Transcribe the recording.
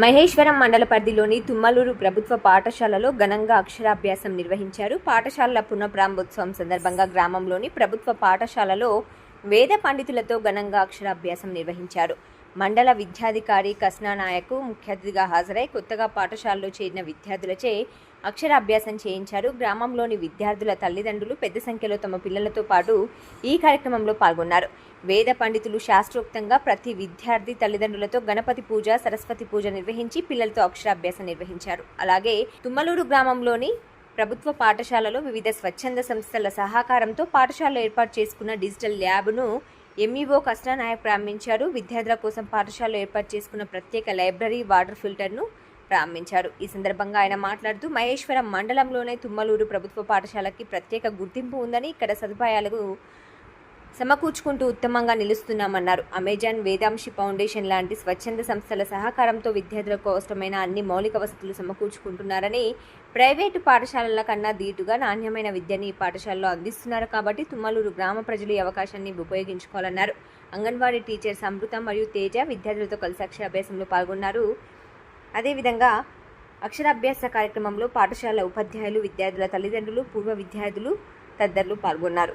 మహేశ్వరం మండల పరిధిలోని తుమ్మలూరు ప్రభుత్వ పాఠశాలలో ఘనంగా అక్షరాభ్యాసం నిర్వహించారు. పాఠశాలల పునఃప్రారంభోత్సవం సందర్భంగా గ్రామంలోని ప్రభుత్వ పాఠశాలలో వేద పండితులతో ఘనంగా అక్షరాభ్యాసం నిర్వహించారు. మండల విద్యాధికారి కస్నా నాయక్ ముఖ్య అతిథిగా హాజరై కొత్తగా పాఠశాలలో చేరిన విద్యార్థులచే అక్షరాభ్యాసం చేయించారు. గ్రామంలోని విద్యార్థుల తల్లిదండ్రులు పెద్ద సంఖ్యలో తమ పిల్లలతో పాటు ఈ కార్యక్రమంలో పాల్గొన్నారు. వేద పండితులు శాస్త్రోక్తంగా ప్రతి విద్యార్థి తల్లిదండ్రులతో గణపతి పూజ సరస్వతి పూజ నిర్వహించి పిల్లలతో అక్షరాభ్యాసం నిర్వహించారు. అలాగే తుమ్మలూరు గ్రామంలోని ప్రభుత్వ పాఠశాలలో వివిధ స్వచ్ఛంద సంస్థల సహకారంతో పాఠశాలలో ఏర్పాటు చేసుకున్న డిజిటల్ ల్యాబ్ను ఎంఈఓ కృష్ణానాయక్ ప్రారంభించారు. విద్యార్థుల కోసం పాఠశాలలో ఏర్పాటు చేసుకున్న ప్రత్యేక లైబ్రరీ వాటర్ ఫిల్టర్ను ప్రారంభించారు. ఈ సందర్భంగా ఆయన మాట్లాడుతూ మహేశ్వరం మండలంలోనే తుమ్మలూరు ప్రభుత్వ పాఠశాలకి ప్రత్యేక గుర్తింపు ఉందని ఇక్కడ సదుపాయాలకు సమకూర్చుకుంటూ ఉత్తమంగా నిలుస్తున్నామన్నారు. అమెజాన్ వేదాంశి ఫౌండేషన్ లాంటి స్వచ్ఛంద సంస్థల సహకారంతో విద్యార్థులకు అవసరమైన అన్ని మౌలిక వసతులు సమకూర్చుకుంటున్నారని ప్రైవేటు పాఠశాలల కన్నా ధీటుగా నాణ్యమైన విద్యని ఈ పాఠశాలలో అందిస్తున్నారు కాబట్టి తుమ్మలూరు గ్రామ ప్రజలు ఈ అవకాశాన్ని ఉపయోగించుకోవాలన్నారు. అంగన్వాడీ టీచర్స్ అమృత మరియు తేజ విద్యార్థులతో కలిసి అక్షరాభ్యాసంలో పాల్గొన్నారు. అదేవిధంగా అక్షరాభ్యాస కార్యక్రమంలో పాఠశాల ఉపాధ్యాయులు విద్యార్థుల తల్లిదండ్రులు పూర్వ విద్యార్థులు తదితరులు పాల్గొన్నారు.